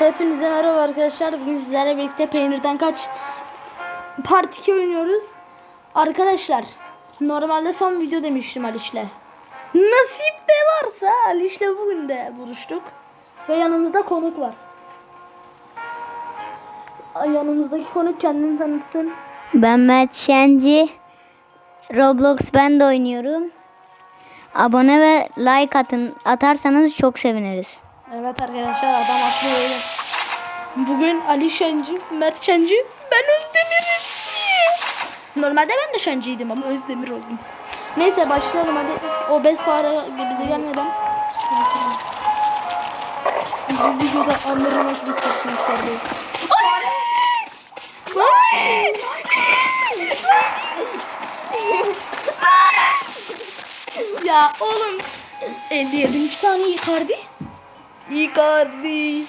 Hepinize merhaba arkadaşlar. Bugün sizlerle birlikte peynirden kaç part 2 oynuyoruz. Arkadaşlar normalde son video demiştim Aliş'le. Nasip de varsa Aliş'le bugün de buluştuk. Ve yanımızda konuk var. Yanımızdaki konuk kendini tanıtsın. Ben Mert Şenci. Roblox ben de oynuyorum. Abone ve like atın atarsanız çok seviniriz. Evet arkadaşlar adam haklı öyle. Bugün Ali Şencı, Mert Şencı, ben Özdemir'im. Normalde ben de Şencı'ydım ama Özdemir oldum. Neyse başlayalım hadi. O bez fare bize gelmeden. Bu videoda anlamak bir korkunçlardayız. ya oğlum 57. saniye Icardi. Icardi.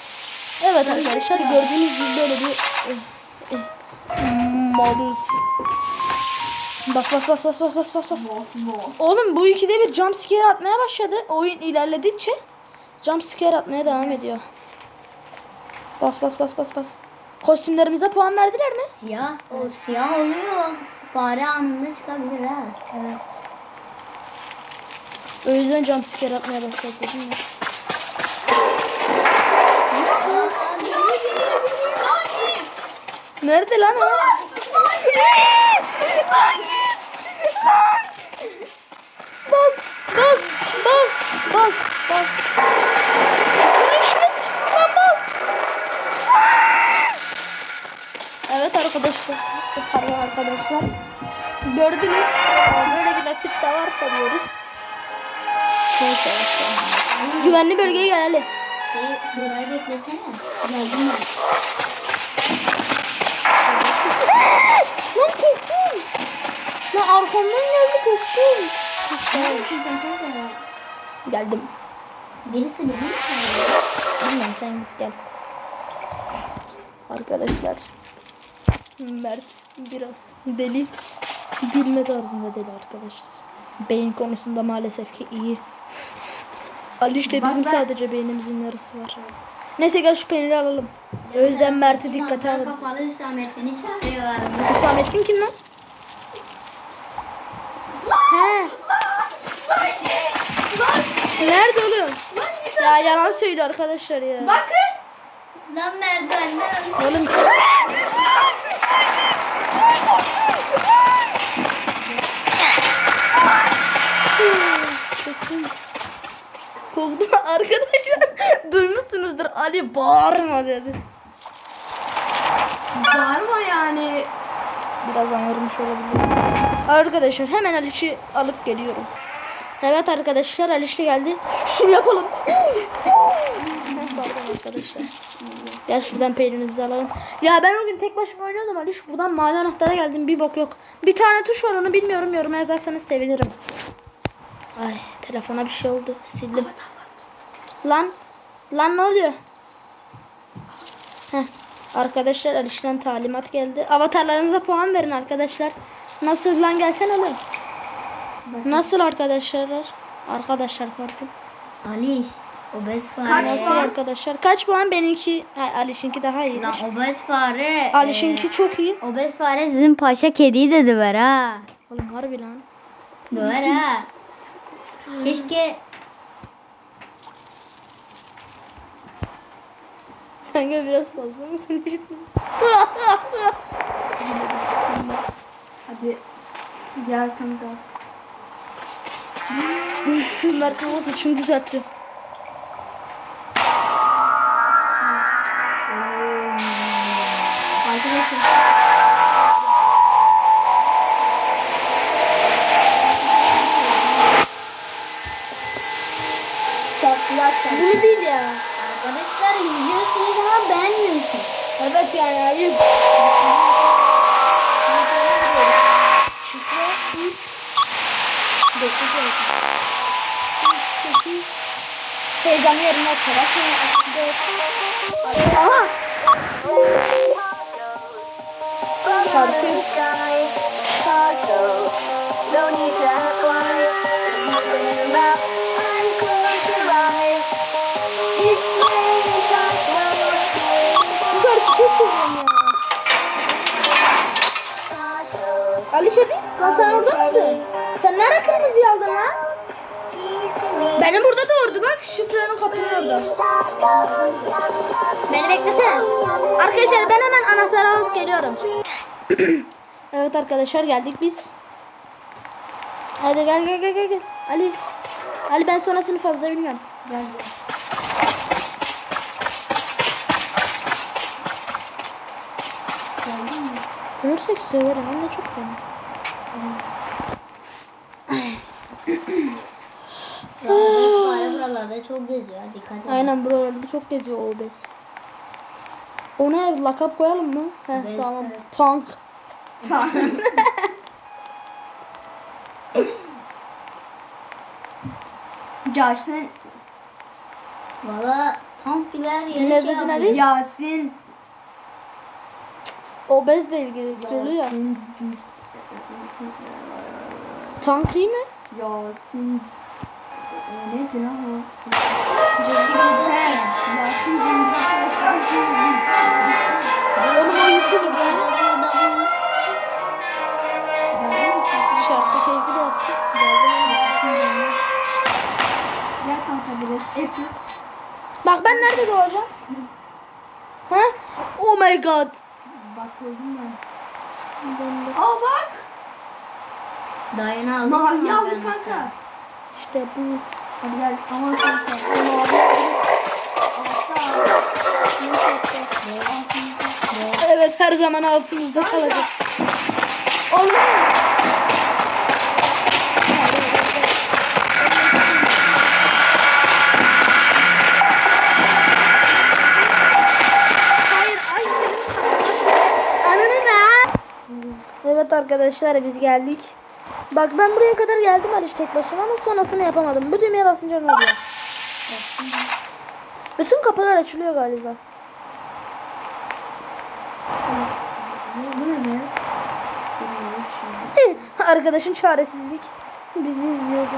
Evet arkadaşlar gördüğünüz gibi böyle bir eh, eh, malus. Bas bas bas bas bas bas bas bas. Oğlum bu ikide bir jump scare atmaya başladı. Oyun ilerledikçe jump scare atmaya devam ediyor. Bas bas bas bas bas. Kostümlerimize puan verdiler mi? Siyah, o siyah oluyor. Fare anında çıkabilir ha. Evet. O yüzden jump scare atmaya başladı değil mi? Nerede lan o? Lan git! Lan! Bas! Bas! Bas! Bas! Bas! Konuşmuş! Lan bas! Evet arkadaşlar. Pardon arkadaşlar. Gördünüz. Böyle bir nasip de varsa diyoruz. Neyse. Güvenli bölgeye gel Ali. Şey, Turay beklesene. Geldim ben. Lan korktum. Lan arkamdan geldi korktum. Geldim. Birisi mi? Bilmiyorum sen git gel. Arkadaşlar. Mert biraz deli. Bilme tarzında deli arkadaşlar. Beyin konusunda maalesef ki iyi. Aliş de bizim sadece beynimizin yarısı var. Neyse gel şu peyniri alalım. O yüzden Mert'i dikkate alalım. Kapalı Hüsamettin'i çağırıyorlarmış. Hüsamettin kim lan? He. Nerede oğlum? Ya yalan söylüyor arkadaşlar ya. Bakın. Lan merdivenden. Oğlum. Korktum arkadaşlar. Duymuşsunuzdur Ali bağırma dedi. Bağırma yani. Biraz anırmış olabilir. Arkadaşlar hemen Aliş'i alıp geliyorum. Evet arkadaşlar Aliş de geldi. Şunu yapalım. Pardon arkadaşlar. Gel şuradan peynirimizi alalım. Ya ben o gün tek başıma oynuyordum Aliş. Buradan mavi anahtara geldim. Bir bok yok. Bir tane tuş var onu bilmiyorum. Yoruma yazarsanız sevinirim. Ay telefona bir şey oldu. Sildim. Lan. Lan ne oluyor? Heh. Arkadaşlar Aliş'ten talimat geldi. Avatarlarımıza puan verin arkadaşlar. Nasıl lan gelsen oğlum. Nasıl arkadaşlar? Arkadaşlar pardon. Aliş. Obez fare. Nasıl arkadaşlar? Kaç puan benimki? Ha, Aliş'inki daha iyi. Lan obez fare. Aliş'inki çok iyi. e, obez fare sizin paşa kediyi de döver ha. Oğlum harbi lan. Döver ha. Keşke Kanka biraz fazla mı konuştun? Hadi gel kanka. Mert baba saçını düzeltti. Evet yani ayıp. Şifre 3 9 3 8 Heyecanlı yerine atarak 4 Aha! Şarkı Susuzum ya. Aliş hadi. Lan sen orada mısın? Sen nere kırmızı aldın lan? Benim burada da orada bak. Şu frenin kapının orada. Beni beklesene. Arkadaşlar ben hemen anahtarı alıp geliyorum. evet arkadaşlar geldik biz. Hadi gel gel gel gel. Ali. Ali ben sonrasını fazla bilmiyorum. Gel gel. Görürsek söverim hem de çok fena. Fare buralarda çok geziyor. Dikkat edin. Aynen buralarda çok geziyor o bez. Ona lakap koyalım mı? Heh, Bez, tamam. evet. Tank. Yasin. Valla tank gibi her yere şey yapıyor. Yasin. O bezle ilgili kirli ya. Yasin. Tank iyi mi? Yasin. Neydi lan o? Ya. Yasin Cengiz arkadaşlar. Oğlum o YouTube www. Geldin mi sen? Şarkı keyfi de yaptık. Gel kanka direkt. Ekut. Bak ben nerede doğacağım? Ha? Oh my god. Bak koydum ben. Ben de- Aa bak. Dayana aldım. Mavi aldı kanka. İşte bu. Hadi gel. Aman kanka. Mavi. Evet her zaman altımızda kalacak. Oğlum. Evet arkadaşlar biz geldik. Bak ben buraya kadar geldim Aliş tek başıma ama sonrasını yapamadım. Bu düğmeye basınca ne oluyor? Bütün kapılar açılıyor galiba. Bu ne be? Arkadaşın çaresizlik bizi izliyordu.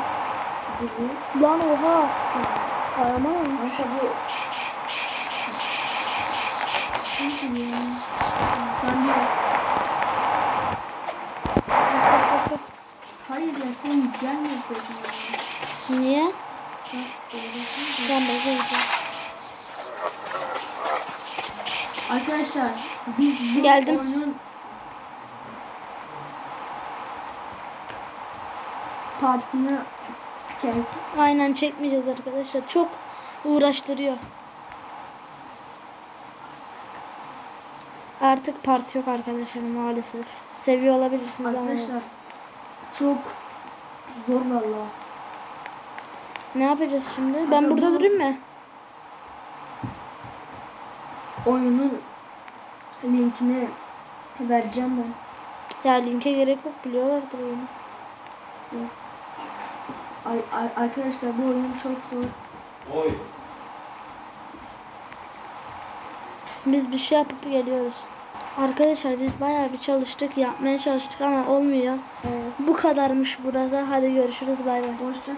Lan oha. Aman. Bu. Sen de. Hayır ya sen gelme dedim. Niye? Ben bakayım. Arkadaşlar biz bu Geldim. oyunun partini çek. Aynen çekmeyeceğiz arkadaşlar. Çok uğraştırıyor. Artık part yok arkadaşlar maalesef. Seviyor olabilirsiniz ama. Arkadaşlar çok zor valla. Ne yapacağız şimdi? Ben Kanka burada bu- durayım mı? Oyunun linkini vereceğim ben. Ya linke gerek yok biliyorlardır oyunu. Ay, ay- arkadaşlar bu oyun çok zor. Oy. Biz bir şey yapıp geliyoruz. Arkadaşlar biz bayağı bir çalıştık, yapmaya çalıştık ama olmuyor. Evet. Bu kadarmış burada. Hadi görüşürüz bay bay. Hoşça